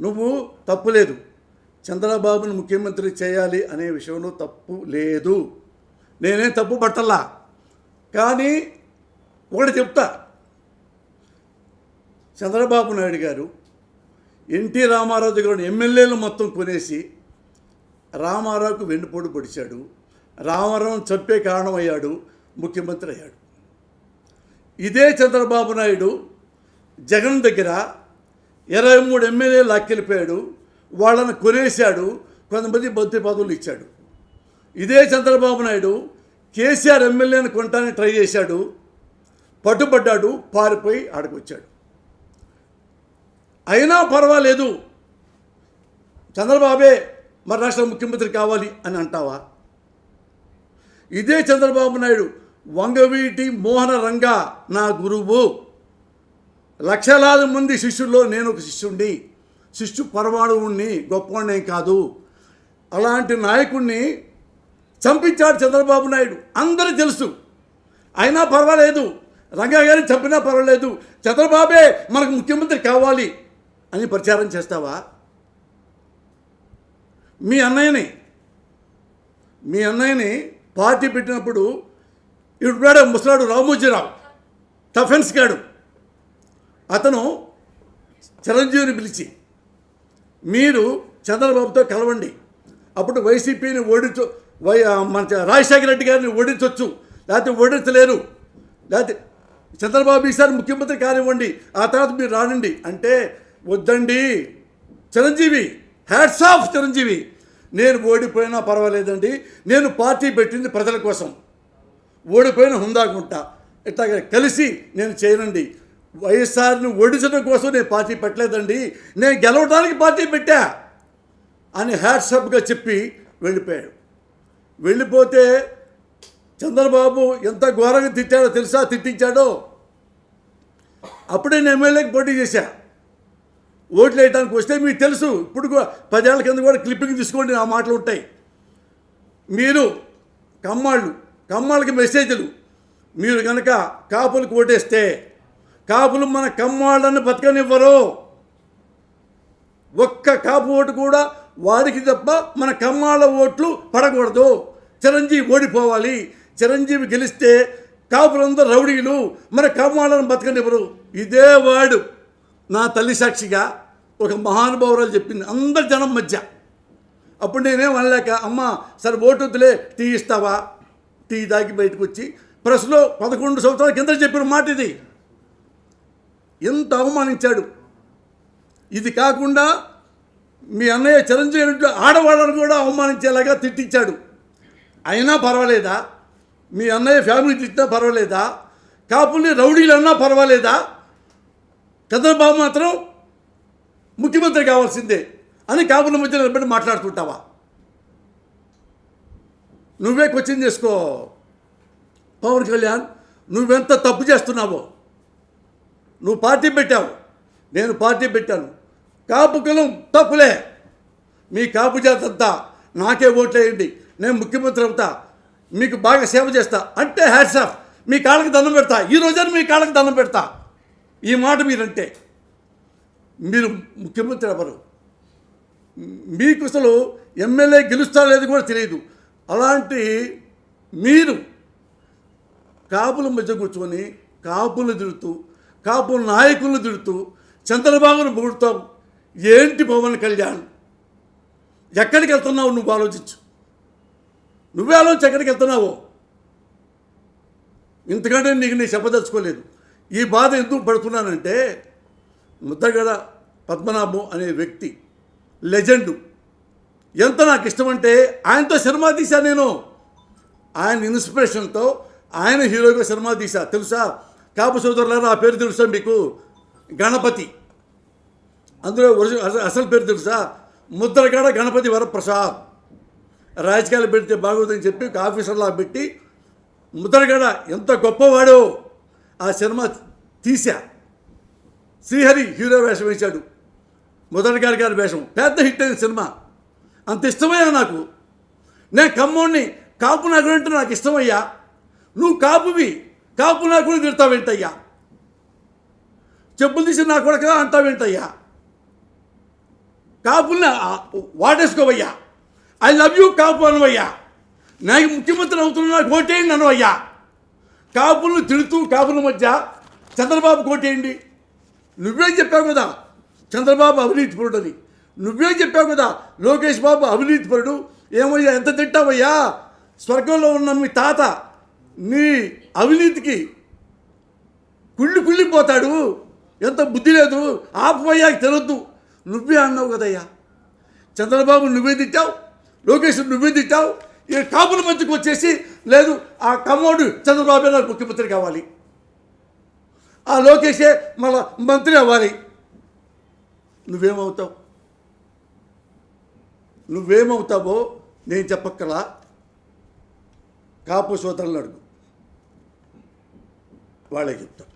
నువ్వు తప్పు లేదు. చంద్రబాబును ముఖ్యమంత్రి చేయాలి అనే విషయంలో తప్పు లేదు. నేనేం తప్పు పట్టల్లా కానీ ఒకటి చెప్తా. చంద్రబాబు నాయుడు గారు ఎన్టీ రామారావు దగ్గర ఎమ్మెల్యేలు మొత్తం కొనేసి రామారావుకు వెన్నుపోటు పొడిచాడు. రామారావు చంపే కారణమయ్యాడు ముఖ్యమంత్రి అయ్యాడు. ఇదే చంద్రబాబు నాయుడు జగన్ దగ్గర ఇరవై మూడు ఎమ్మెల్యేలు లాక్కెళ్ళిపోయాడు వాళ్ళని కొనేశాడు కొంతమంది మంత్రి పదవులు ఇచ్చాడు. ఇదే చంద్రబాబు నాయుడు కేసీఆర్ ఎమ్మెల్యేని కొనటానికి ట్రై చేశాడు పట్టుబడ్డాడు పారిపోయి ఆడకొచ్చాడు. అయినా పర్వాలేదు. చంద్రబాబే మరి రాష్ట్ర ముఖ్యమంత్రి కావాలి అని అంటావా? ఇదే చంద్రబాబు నాయుడు వంగవీటి మోహన రంగా నా గురువు. లక్షలాది మంది శిష్యుల్లో నేను ఒక శిష్యుణ్ణి. శిష్యు పరమాణువుణ్ణి గొప్పవాణ్ణేం కాదు. అలాంటి నాయకుణ్ణి చంపించాడు చంద్రబాబు నాయుడు. అందరూ తెలుసు. అయినా పర్వాలేదు. రంగా గారిని చంపినా పర్వాలేదు. చంద్రబాబే మనకు ముఖ్యమంత్రి కావాలి అని ప్రచారం చేస్తావా? మీ అన్నయ్యని మీ అన్నయ్యని పార్టీ పెట్టినప్పుడు ఇప్పుడు ముసలాడు రామోజీరావు టఫెన్స్ గాడు అతను చిరంజీవిని పిలిచి మీరు చంద్రబాబుతో కలవండి. అప్పుడు వైసీపీని ఓడించు వై మన రాజశేఖర రెడ్డి గారిని ఓడించవచ్చు లేకపోతే ఓడించలేరు. లేకపోతే చంద్రబాబు ఈసారి ముఖ్యమంత్రి కానివ్వండి ఆ తర్వాత మీరు రానండి. అంటే వద్దండి. Chiranjeevi hats off Chiranjeevi. నేను ఓడిపోయినా పర్వాలేదండి. నేను పార్టీ పెట్టింది ప్రజల కోసం. ఓడిపోయిన హుందాకుంటా ఇట్లాగ కలిసి నేను చేయనండి. వైఎస్ఆర్ని ఓడించడం కోసం నేను పార్టీ పెట్టలేదండి. నేను గెలవడానికి పార్టీ పెట్టా అని హ్యాట్సప్గా చెప్పి వెళ్ళిపోయాడు. వెళ్ళిపోతే చంద్రబాబు ఎంత ఘోరంగా తిట్టాడో తెలుసా? తిట్టించాడో? అప్పుడే నేను ఎమ్మెల్యేకి పోటీ చేశా. ఓట్లు వేయడానికి వస్తే మీకు తెలుసు ఇప్పుడు కూడా పదేళ్ళ కింద కూడా క్లిప్పింగ్ తీసుకోండి ఆ మాటలు ఉంటాయి. మీరు కమ్మాళ్ళు కమ్మాళ్ళకి మెసేజ్లు మీరు కనుక కాపులకు ఓటేస్తే కాపులు మన కమ్మాళ్ళని బతకనివ్వరు. ఒక్క కాపు ఓటు కూడా వారికి తప్ప మన కమ్మాళ్ళ ఓట్లు పడకూడదు. చిరంజీవి ఓడిపోవాలి. చిరంజీవి గెలిస్తే కాపులందరూ రౌడీలు మన కమ్మాళ్ళను బతకనివ్వరు. ఇదే వాడు నా తల్లి సాక్షిగా ఒక మహానుభావురాలు చెప్పింది అందరి జనం మధ్య. అప్పుడు నేనేం అనలేక అమ్మ సరే ఓటు వద్దులే టీ ఇస్తావా? టీ దాకి బయటకు వచ్చి ప్రెస్లో పదకొండు సంవత్సరాల కింద చెప్పిన మాట ఇది ఎంత అవమానించాడు. ఇది కాకుండా మీ అన్నయ్య చిరంజీవి ఆడవాళ్ళను కూడా అవమానించేలాగా తిట్టించాడు. అయినా పర్వాలేదా? మీ అన్నయ్య ఫ్యామిలీ తిట్టినా పర్వాలేదా? కాపుల్ని రౌడీలు అన్నా పర్వాలేదా? చంద్రబాబు మాత్రం ముఖ్యమంత్రి కావాల్సిందే అని కాపుల మధ్య నిలబడి మాట్లాడుతుంటావా? నువ్వే క్వశ్చన్ చేసుకో. పవన్ కళ్యాణ్ నువ్వెంత తప్పు చేస్తున్నావో? నువ్వు పార్టీ పెట్టావు. నేను పార్టీ పెట్టాను. కాపు కులం తప్పులే. మీ కాపు జాతంతా నాకే ఓట్లేయండి. నేను ముఖ్యమంత్రి అవుతా. మీకు బాగా సేవ చేస్తా. అంటే హ్యాట్స్ ఆఫ్ మీ కాళ్ళకి దండం పెడతా. ఈ రోజున మీ కాళ్ళకి దండం పెడతా. ఈ మాట మీరంటే. మీరు ముఖ్యమంత్రి ఎవరు మీకు అసలు ఎమ్మెల్యే గెలుస్తారో లేదు కూడా తెలియదు. అలాంటి మీరు కాపుల మధ్య కూర్చొని కాపులు తిరుగుతూ కాపు నాయకులను తిడుతూ చంద్రబాబును పొగుడుతావు ఏంటి పవన్ కళ్యాణ్? ఎక్కడికి వెళ్తున్నావు నువ్వు ఆలోచించు. నువ్వే ఆలోచించి ఎక్కడికి వెళ్తున్నావు? ఇంతకంటే నీకు నీ చెప్పదలుచుకోలేదు. ఈ బాధ ఎందుకు పడుతున్నానంటే ముద్దగడ పద్మనాభం అనే వ్యక్తి లెజెండు. ఎంత నాకు ఇష్టమంటే ఆయనతో సినిమా తీశాను నేను. ఆయన ఇన్స్పిరేషన్తో ఆయన హీరోగా సినిమా తీశా. తెలుసా? కాపు సోదరులారా ఆ పేరు తెలుసా మీకు? గణపతి. అందులో ఒరిజినల్ అసలు పేరు తెలుసా? ముద్రగడ గణపతి వరప్రసాద్. రాజకీయాలు పెడితే బాగుందని చెప్పి ఒక ఆఫీసర్లా పెట్టి ముద్రగడ ఎంత గొప్పవాడో ఆ సినిమా తీశా. శ్రీహరి హీరో వేషం వేశాడు. ముద్రగడ గారి వేషం. పెద్ద హిట్ అయిన సినిమా. అంత ఇష్టమయ్యా నాకు. నేను కమ్మోడిని కాపు నాకుడు నాకు ఇష్టమయ్యా. నువ్వు కాపువి. కాపు కూడా తిడతావేంటయ్యా చెప్పులు తీసి నా కొడక అంటావేంటయ్యా కాపుల్ని వాడేసుకోవయ్యా. ఐ లవ్ యూ కాపు అనవయ్యా. నాకు ముఖ్యమంత్రి అవుతున్నా నాకు ఓటేయండి అనవయ్యా. కాపులను తిడుతూ కాపుల మధ్య చంద్రబాబు కోటేయండి. నువ్వేం చెప్పావు కదా? చంద్రబాబు అవినీతిపరుడని నువ్వేం చెప్పావు కదా? లోకేష్ బాబు అవినీతిపరుడు ఏమయ్యా ఎంత తిట్టావయ్యా? స్వర్గంలో ఉన్న మీ తాత నీ అవినీతికి కుళ్ళి కుళ్ళిపోతాడు. ఎంత బుద్ధి లేదు. ఆపయ్యా తినొద్దు నువ్వే అన్నావు కదయ్యా. చంద్రబాబు నువ్వే తిట్టావు. లోకేష్ నువ్వే తిట్టావు. ఈ కాపుల మధ్యకు వచ్చేసి లేదు ఆ కమ్మోడు చంద్రబాబు నాకు ముఖ్యమంత్రి కావాలి. ఆ లోకేషే మళ్ళా మంత్రి అవ్వాలి. నువ్వేమవుతావు? నువ్వేమవుతావో నేను చెప్పక్కలా కాపు సోదరులు అడుగు. வாழகிப்தம்